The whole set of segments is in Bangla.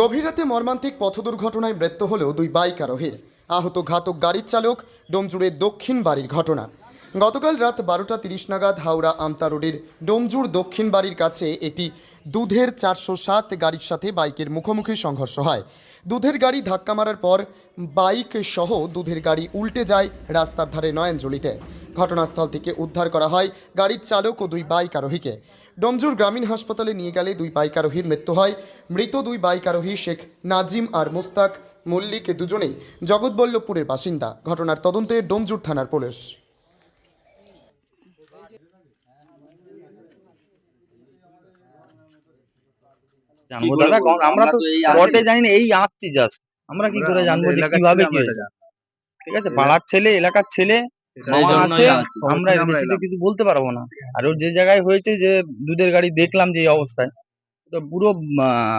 গভীর রাতে মর্মান্তিক পথ দুর্ঘটনায় মৃত্যু হলেও দুই বাইক আরোহীর। আহত ঘাতক গাড়ির চালক ডোমজুড়ের দক্ষিণ বাড়ির ঘটনা। গতকাল রাত বারোটা তিরিশ নাগাদ হাওড়া আমতা রোডের ডোমজুর দক্ষিণ বাড়ির কাছে একটি দুধের চারশো সাত গাড়ির সাথে বাইকের মুখোমুখি সংঘর্ষ হয়। দুধের গাড়ি ধাক্কা মারার পর বাইক সহ দুধের গাড়ি উল্টে যায় রাস্তার ধারে নয়নজলিতে। ঘটনাস্থল থেকে উদ্ধার করা হয় গাড়ির চালক ও দুই বাইক আরোহীকে। ডোমজুর গ্রামীণ হাসপাতালে নিয়ে গেলে দুই বাইক আরোহীর মৃত্যু হয়। মৃত দুই বাইক আরোহী শেখ নাজিম আর মুস্তাক মল্লিক দুজনেই জগৎবল্লভপুরের বাসিন্দা। ঘটনার তদন্তে ডোমজুর থানার পুলিশ। জানব দাদা আমরা তো এই স্পটে জানি না এই আসছি জাস্ট আমরা কি করে জানব যে কীভাবে কি হয়েছে? ঠিক আছে পাড়ার ছেলে এলাকার ছেলে আমরা। কিছু বলতে পারব না। আর ওর যে জায়গায় হয়েছে যে দুধের গাড়ি দেখলাম যে অবস্থায় তো পুরো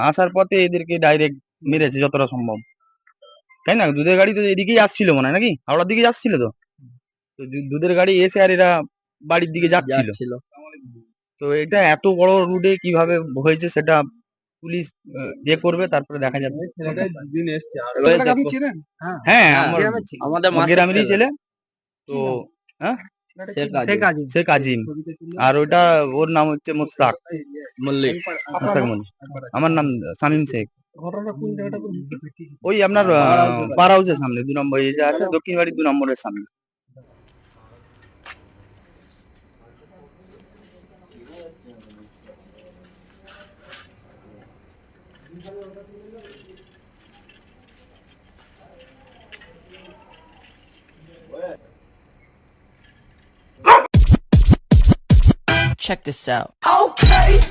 আসার পথে এদেরকে ডাইরেক্ট মেরেছে যতটা সম্ভব। তাই না? দুধের গাড়ি তো এদিকেই আসছিল মনে হয় নাকি? হাওড়ার দিকে যাচ্ছিল তো? তো দুধের গাড়ি এসে আর এরা বাড়ির দিকে যাচ্ছিল। তো এটা এত বড় রুটে কীভাবে হয়েছে সেটা পুলিশ আহ, ইয়ে করবে তারপরে দেখা যাবে। ছিলেন? হ্যাঁ। হ্যাঁ, আমাদের গ্রামেরই ছেলে। তো শেখ শেখ আজিম, আর ওটা ওর নাম হচ্ছে মোস্তাক। মল্লিক। মোস্তাক মল্লিক। আমার নাম শামীম শেখ। ওই আপনার পার হাউসের সামনে দু নম্বর এই যে আছে দক্ষিণ বাড়ির দু নম্বরের সামনে। Check this out. Okay,